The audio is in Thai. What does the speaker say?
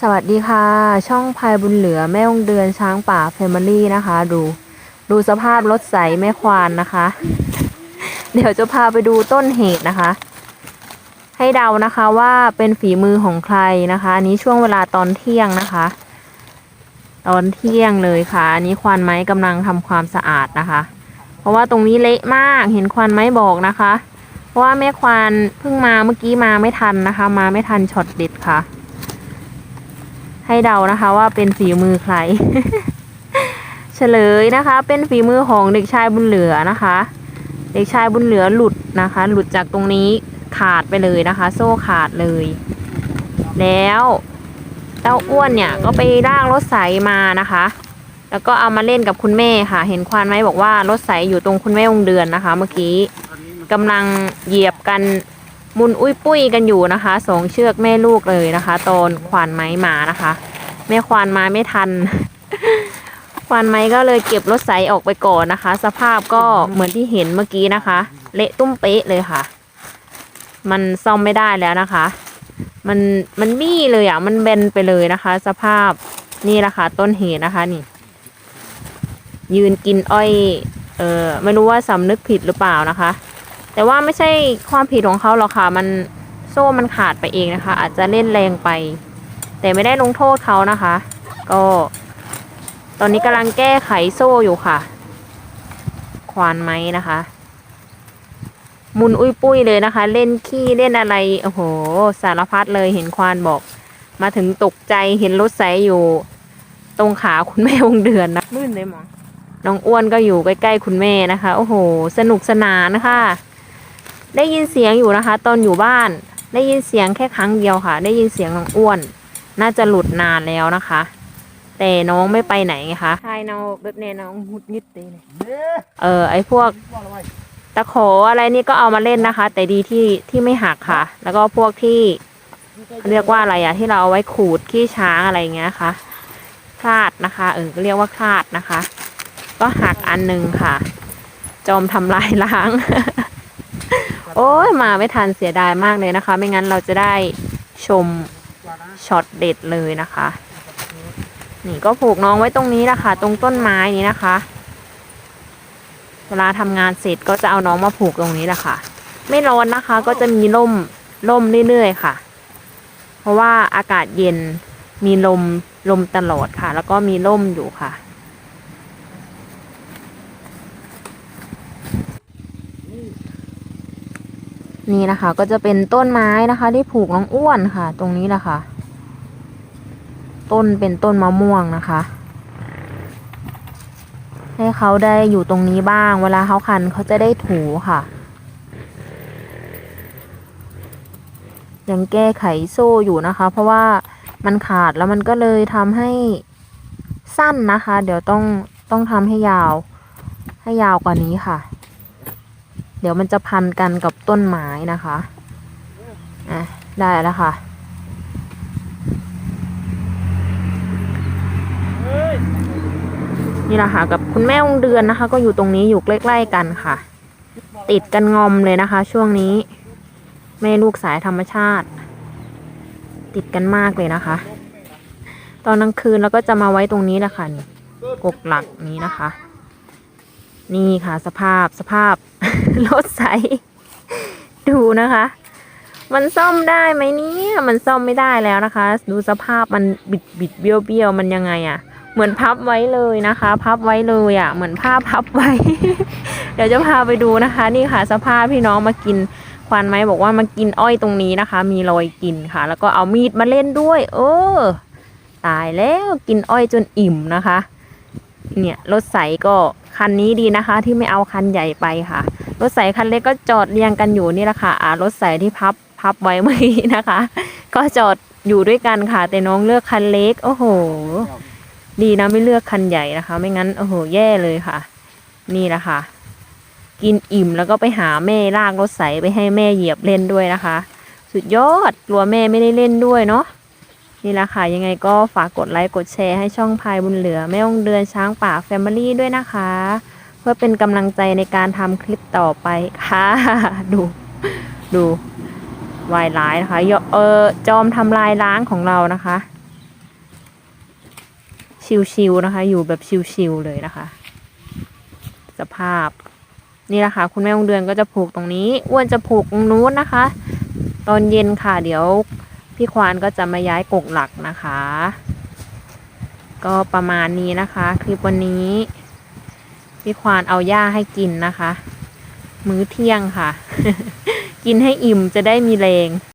สวัสดีค่ะ ช่องพายบุญเหลือแม่องเดือนช้างป่าแฟมิลี่นะคะ ดู ดูสภาพรถใสแม่ควานนะคะ เดี๋ยวจะพาไปดูต้นเหตุนะคะ ให้เดานะคะว่าเป็นฝีมือของใครนะคะอันนี้ช่วงเวลาตอนเที่ยงนะคะ ตอนเที่ยงเลยค่ะอันนี้ควานไม้กำลังทำความสะอาดนะคะ เพราะว่าตรงนี้เละมากเห็นควานไม้บอกนะคะ เพราะว่าแม่ควานเพิ่งมาเมื่อกี้มาไม่ทันนะคะ มาไม่ทันช็อตเด็ดค่ะ ให้เดานะคะว่าเป็นฝีมือใคร เฉลยนะคะ เป็นฝีมือของเด็กชายบุญเหลือนะคะ เด็กชายบุญเหลือหลุดนะคะ หลุดจากตรงนี้ขาดไปเลยนะคะ โซ่ขาดเลย แล้วเต้าอ้วนเนี่ยก็ไปร่างรถไสมานะคะ แล้วก็เอามาเล่นกับคุณแม่ค่ะ เห็นควานไหมบอกว่ารถไสอยู่ตรงคุณแม่องเดือนนะคะ เมื่อกี้กำลังเหยียบกัน มุนอุ้ยปุ้ยกันอยู่นะคะสองเชือกแม่ลูกเลยนะคะตอนควานไม้มานะคะ แม่ควานมาไม่ทัน ควานไม้ก็เลยเก็บรถไสออกไปก่อนนะคะ สภาพก็เหมือนที่เห็นเมื่อกี้นะคะ เละตุ้มเป๊ะเลยค่ะ มันซ่อมไม่ได้แล้วนะคะ มันมันบี้เลยอะมันเบนไปเลยนะคะ สภาพนี่แหละค่ะต้นเหตุนะคะนี่ ยืนกินอ้อย เออไม่รู้ว่าสำนึกผิดหรือเปล่านะคะ แต่ว่าไม่ใช่ความผิดของเขาหรอกค่ะ มันโซ่มันขาดไปเองนะคะ อาจจะเล่นแรงไป แต่ไม่ได้ลงโทษเขานะคะ ก็ ตอนนี้กำลังแก้ไขโซ่อยู่ค่ะ ควานไม้นะคะมุนอุ้ยปุ้ยเลยนะคะ เล่นขี้เล่นอะไรโอ้โห สารพัดเลยเห็นควานบอก มาถึงตกใจเห็นรถไสอยู่ ตรงขาคุณแม่วงเดือนนะลื่นเลยหมอน้องอ้วนก็อยู่ใกล้ๆคุณแม่นะคะ โอ้โห สนุกสนานนะคะ ได้ยินเสียงอยู่นะคะ ตอนอยู่บ้าน ได้ยินเสียงแค่ครั้งเดียวค่ะ ได้ยินเสียงน้องอ้วน น่าจะหลุดนานแล้วนะคะ แต่น้องไม่ไปไหนไงคะทายเนาแบบเนี้ยน้องหุดยิดเลยเออไอพวกตะขออะไรนี่ก็เอามาเล่นนะคะ แต่ดีที่ที่ไม่หักค่ะ แล้วก็พวกที่เขาเรียกว่าอะไรอะที่เราเอาไว้ขูดขี้ช้างอะไรอย่างเงี้ยค่ะคลาดนะคะ เออก็เรียกว่าคลาดนะคะ ก็หักอันหนึ่งค่ะ จอมทำลายล้าง โอ้ยมาไม่ทันเสียดายมากเลยนะคะ ไม่งั้นเราจะได้ชมช็อตเด็ดเลยนะคะ นี่ก็ผูกน้องไว้ตรงนี้แหละค่ะ ตรงต้นไม้นี้นะคะ เวลาทำงานเสร็จก็จะเอาน้องมาผูกตรงนี้แหละค่ะ ไม่ร้อนนะคะ ก็จะมีร่มร่มเรื่อยๆค่ะ เพราะว่าอากาศเย็นมีลมลมตลอดค่ะ แล้วก็มีร่มอยู่ค่ะ นี่นะคะ ก็จะเป็นต้นไม้นะคะ ที่ผูกน้องอ้วนค่ะ ตรงนี้แหละค่ะ ต้นเป็นต้นมะม่วงนะคะ ให้เขาได้อยู่ตรงนี้บ้าง เวลาเขาคันเขาจะได้ถูค่ะ ยังแก้ไขโซ่อยู่นะคะ เพราะว่ามันขาดแล้วมันก็เลยทำให้สั้นนะคะ เดี๋ยวต้องต้องทำให้ยาว ให้ยาวกว่านี้ค่ะ เดี๋ยวมันจะพันกันกับต้นไม้นะคะอะได้แล้วค่ะนี่แหละค่ะกับคุณแม่องเดือนนะคะ ก็อยู่ตรงนี้อยู่ใกล้ๆกันค่ะ ติดกันงอมเลยนะคะ ช่วงนี้ แม่ลูกสายธรรมชาติ ติดกันมากเลยนะคะ ตอนกลางคืนเราก็จะมาไว้ตรงนี้แหละค่ะกกหลักนี้นะคะ นี่ค่ะสภาพสภาพ รถใส ดูนะคะ มันซ่อมได้ไหมเนี่ยมันซ่อมไม่ได้แล้วนะคะ ดูสภาพมันบิดบิดเบี้ยวเบี้ยวมันยังไงอะเหมือนพับไว้เลยนะคะ พับไว้เลยอะ่ะ เหมือนผ้าพับไว้ เดี๋ยวจะพาไปดูนะคะ นี่ค่ะ สภาพพี่น้องมากินควานไหมบอกว่ามากินอ้อยตรงนี้นะคะ มีรอยกินค่ะ แล้วก็เอามีดมาเล่นด้วย เออ ตายแล้วกินอ้อยจนอิ่มนะคะ เนี่ยรถใสก็ คันนี้ดีนะคะ ที่ไม่เอาคันใหญ่ไปค่ะ รถใสคันเล็กก็จอดเรียงกันอยู่นี่แหละค่ะอ่ารถใสที่พับพับไว้เมื่อกี้นะคะ ก็จอดอยู่ด้วยกันค่ะ แต่น้องเลือกคันเล็ก โอ้โห ดีนะไม่เลือกคันใหญ่นะคะ ไม่งั้นโอ้โหแย่เลยค่ะ นี่แหละค่ะ กินอิ่มแล้วก็ไปหาแม่ลากรถใสไปให้แม่เหยียบเล่นด้วยนะคะ สุดยอดกลัวแม่ไม่ได้เล่นด้วยเนาะ นี่แหละค่ะยังไงก็ฝากกดไลค์กดแชร์ให้ช่องพายบุญเหลือแม่องเดือนช้างป่าแฟมิลี่ด้วยนะคะ เพื่อเป็นกำลังใจในการทำคลิปต่อไปค่ะ ดูดูวายร้ายนะคะยเออจอมทำลายล้างของเรานะคะ ชิวๆนะคะ อยู่แบบชิวๆเลยนะคะ สภาพ นี่แหละค่ะ คุณแม่องเดือนก็จะผูกตรงนี้อ้วนจะผูกตรงนู้นนะคะ ตอนเย็นค่ะเดี๋ยว พี่ควานก็จะมาย้ายกกหลักนะคะ ก็ประมาณนี้นะคะคลิปวันนี้ พี่ควานเอาหญ้าให้กินนะคะ มื้อเที่ยงค่ะ กินให้อิ่มจะได้มีแรง